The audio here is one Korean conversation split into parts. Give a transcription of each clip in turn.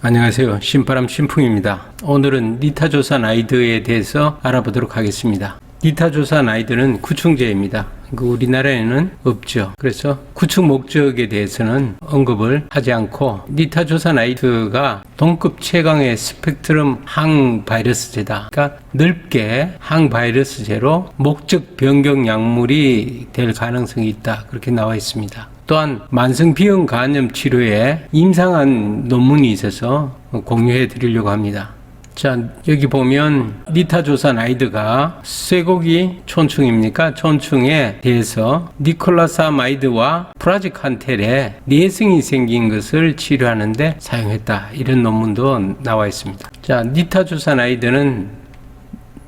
안녕하세요. 신바람 신풍입니다. 오늘은 니타조산 아이드에 대해서 알아보도록 하겠습니다. 니타조산 아이드는 구충제입니다. 그 우리나라에는 없죠. 그래서 구충 목적에 대해서는 언급을 하지 않고 니타조산아이드가 동급 최강의 스펙트럼 항바이러스제다. 그러니까 넓게 항바이러스제로 목적 변경 약물이 될 가능성이 있다. 그렇게 나와 있습니다. 또한 만성 비형 간염 치료에 임상한 논문이 있어서 공유해 드리려고 합니다. 자, 여기 보면 니타조산아이드가 쇠고기 촌충입니까? 촌충에 대해서 니콜라사마이드와 프라지칸텔에 내성이 생긴 것을 치료하는데 사용했다. 이런 논문도 나와 있습니다. 자, 니타조산아이드는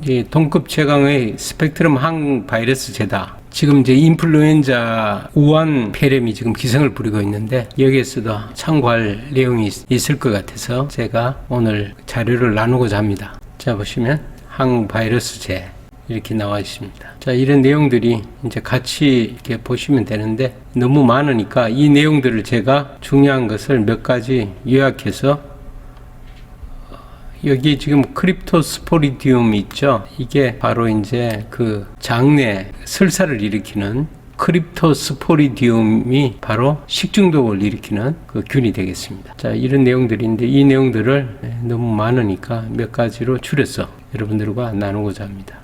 이 동급 최강의 스펙트럼 항 바이러스제다. 지금 이제 인플루엔자 우한 폐렴이 지금 기승을 부리고 있는데 여기에서도 참고할 내용이 있- 있을 것 같아서 제가 오늘 자료를 나누고자 합니다. 자 보시면 항바이러스제 이렇게 나와 있습니다. 자 이런 내용들이 이제 같이 이렇게 보시면 되는데 너무 많으니까 이 내용들을 제가 중요한 것을 몇 가지 요약해서 여기 지금 크립토스포리디움 있죠? 이게 바로 이제 그 장내 설사를 일으키는 크립토스포리디움이 바로 식중독을 일으키는 그 균이 되겠습니다. 자, 이런 내용들인데 이 내용들을 네, 너무 많으니까 몇 가지로 줄여서 여러분들과 나누고자 합니다.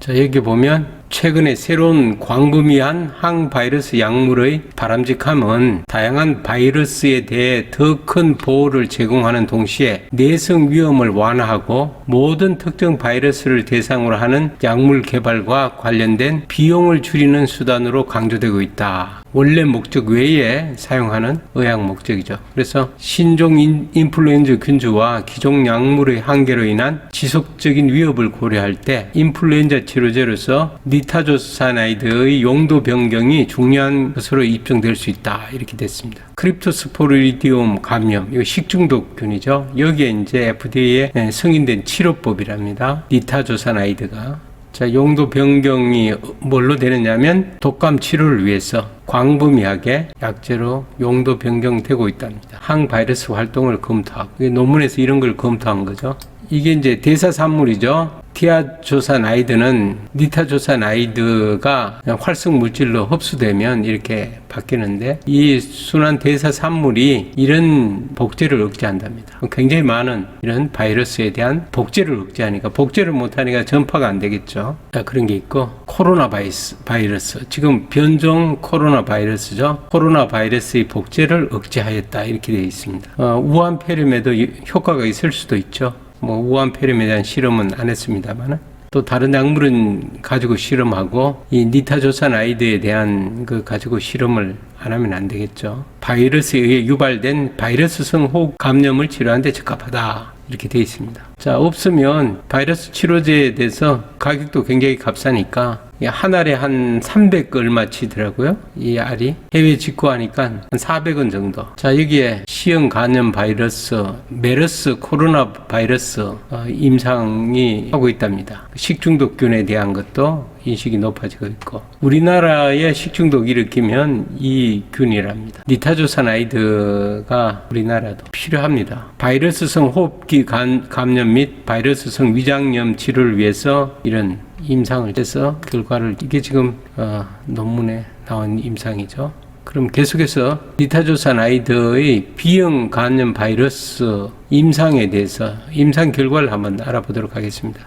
자, 여기 보면 최근에 새로운 광범위한 항바이러스 약물의 바람직함은 다양한 바이러스에 대해 더 큰 보호를 제공하는 동시에 내성 위험을 완화하고 모든 특정 바이러스를 대상으로 하는 약물 개발과 관련된 비용을 줄이는 수단으로 강조되고 있다. 원래 목적 외에 사용하는 의학 목적이죠. 그래서 신종 인, 인플루엔자 균주와 기존 약물의 한계로 인한 지속적인 위협을 고려할 때 인플루엔자 치료제로서 니타조사나이드의 용도 변경이 중요한 것으로 입증될 수 있다. 이렇게 됐습니다. 크립토스포리디움 감염, 이거 식중독균이죠. 여기에 이제 FDA에 승인된 치료법이랍니다. 니타조사나이드가. 자, 용도 변경이 뭘로 되느냐면 독감 치료를 위해서 광범위하게 약제로 용도 변경되고 있답니다. 항바이러스 활동을 검토하고 논문에서 이런 걸 검토한 거죠. 이게 이제 대사산물이죠. 티아조산 아이드는 니타조산 아이드가 그냥 활성 물질로 흡수되면 이렇게 바뀌는데 이 순환 대사 산물이 이런 복제를 억제한답니다. 굉장히 많은 이런 바이러스에 대한 복제를 억제하니까 복제를 못하니까 전파가 안 되겠죠. 자, 그런 게 있고 코로나 바이러스, 바이러스 지금 변종 코로나 바이러스죠. 코로나 바이러스의 복제를 억제하였다 이렇게 되어 있습니다. 어, 우한 폐렴에도 이- 효과가 있을 수도 있죠. 뭐 우한 폐렴에 대한 실험은 안 했습니다만은 또 다른 약물은 가지고 실험하고 이 니타조산 아이드에 대한 그 가지고 실험을 안 하면 안 되겠죠. 바이러스에 의해 유발된 바이러스성 호흡 감염을 치료하는데 적합하다. 이렇게 되어 있습니다. 자, 없으면 바이러스 치료제에 대해서 가격도 굉장히 값싸니까 이한 알에 한 300 얼마 치더라고요. 이 알이 해외 직구하니까 한 400원 정도. 자, 여기에 시형 간염 바이러스, 메르스 코로나 바이러스 어, 임상이 하고 있답니다. 식중독균에 대한 것도 인식이 높아지고 있고 우리나라에 식중독 일으키면 이 균이랍니다. 니타조산 아이드가 우리나라도 필요합니다. 바이러스성 호흡기 간- 감염 및 바이러스성 위장염 치료를 위해서 이런 임상을 해서 결과를 이게 지금 어, 논문에 나온 임상이죠. 그럼 계속해서 니타조산 아이드의 B형 간염 바이러스 임상에 대해서 임상 결과를 한번 알아보도록 하겠습니다.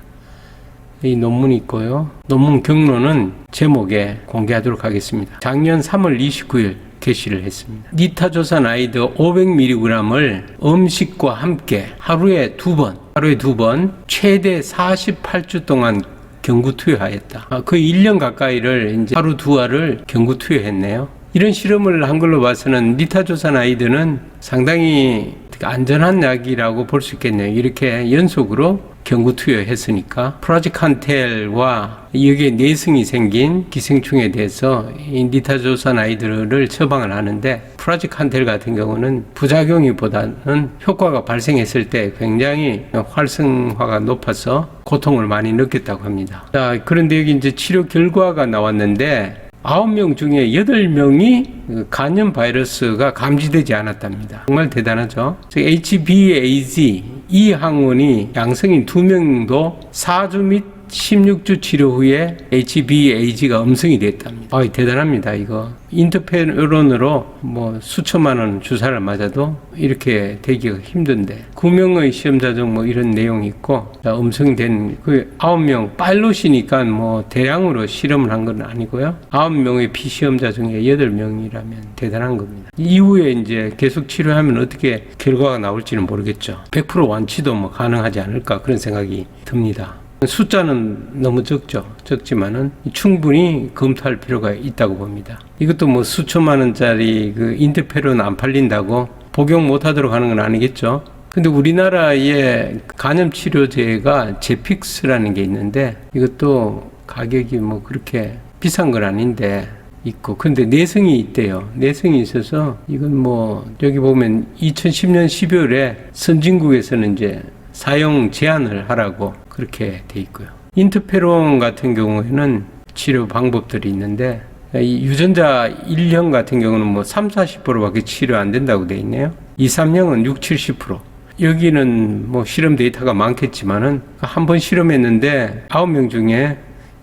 이 논문이 있고요. 논문 경로는 제목에 공개하도록 하겠습니다. 작년 3월 29일 게시를 했습니다. 니타조산 아이드 500mg을 음식과 함께 하루에 두 번, 하루에 두 번, 최대 48주 동안 경구 투여하였다. 아, 거의 1년 가까이를 이제 하루 두 알을 경구 투여했네요. 이런 실험을 한 걸로 봐서는 니타조산 아이드는 상당히 안전한 약이라고 볼 수 있겠네요. 이렇게 연속으로 경구 투여했으니까 프라지칸텔과 여기에 내성이 생긴 기생충에 대해서 이 니타조산 아이들을 처방을 하는데 프라지칸텔 같은 경우는 부작용이 보다는 효과가 발생했을 때 굉장히 활성화가 높아서 고통을 많이 느꼈다고 합니다. 자, 그런데 여기 이제 치료 결과가 나왔는데 9명 중에 8명이 그 간염 바이러스가 감지되지 않았답니다. 정말 대단하죠. 즉 HBAZ 이 항원이 양성인 2명도 4주 및 16주 치료 후에 HBAG가 음성이 됐답니다. 아, 대단합니다, 이거. 인터페론으로 뭐 수천만 원 주사를 맞아도 이렇게 되기가 힘든데 9명의 시험자 중 뭐 이런 내용이 있고 자, 음성된 그 9명 파일럿이니까 뭐 대량으로 실험을 한 건 아니고요. 9명의 피시험자 중에 8명이라면 대단한 겁니다. 이후에 이제 계속 치료하면 어떻게 결과가 나올지는 모르겠죠. 100% 완치도 뭐 가능하지 않을까 그런 생각이 듭니다. 숫자는 너무 적죠. 적지만은 충분히 검토할 필요가 있다고 봅니다. 이것도 뭐 수천만 원짜리 그 인터페론 안 팔린다고 복용 못 하도록 하는 건 아니겠죠. 근데 우리나라의 간염 치료제가 제픽스라는 게 있는데 이것도 가격이 뭐 그렇게 비싼 건 아닌데 있고 근데 내성이 있대요. 내성이 있어서 이건 뭐 여기 보면 2010년 12월에 선진국에서는 이제 사용 제한을 하라고 그렇게 돼 있고요. 인터페론 같은 경우에는 치료 방법들이 있는데 이 유전자 1형 같은 경우는 뭐 3, 40%밖에 치료 안 된다고 돼 있네요. 2, 3형은 6, 70%. 여기는 뭐 실험 데이터가 많겠지만은 한 번 실험했는데 9명 중에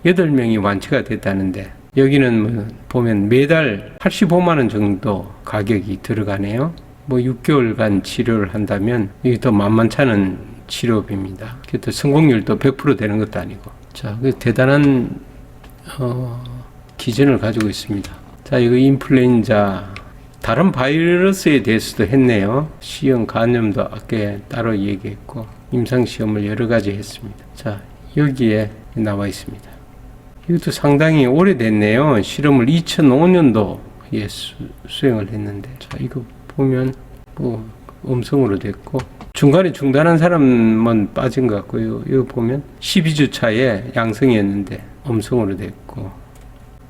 8명이 완치가 됐다는데 여기는 뭐 보면 매달 85만 원 정도 가격이 들어가네요. 뭐 6개월간 치료를 한다면 이게 더 만만찮은 치료비입니다. 그또 성공률도 100% 되는 것도 아니고. 자, 그 대단한 어, 기준을 가지고 있습니다. 자, 이거 인플루엔자 다른 바이러스에 대해서도 했네요. C형 간염도 아까 따로 얘기했고 임상 시험을 여러 가지 했습니다. 자, 여기에 나와 있습니다. 이것도 상당히 오래됐네요. 실험을 2005년도에 수, 수행을 했는데 자, 이거 보면 뭐 음성으로 됐고 중간에 중단한 사람은 빠진 것 같고요. 이거 보면 12주 차에 양성이었는데 음성으로 됐고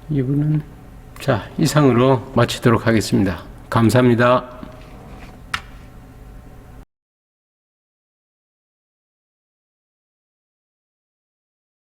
이분은 자 이상으로 마치도록 하겠습니다. 감사합니다.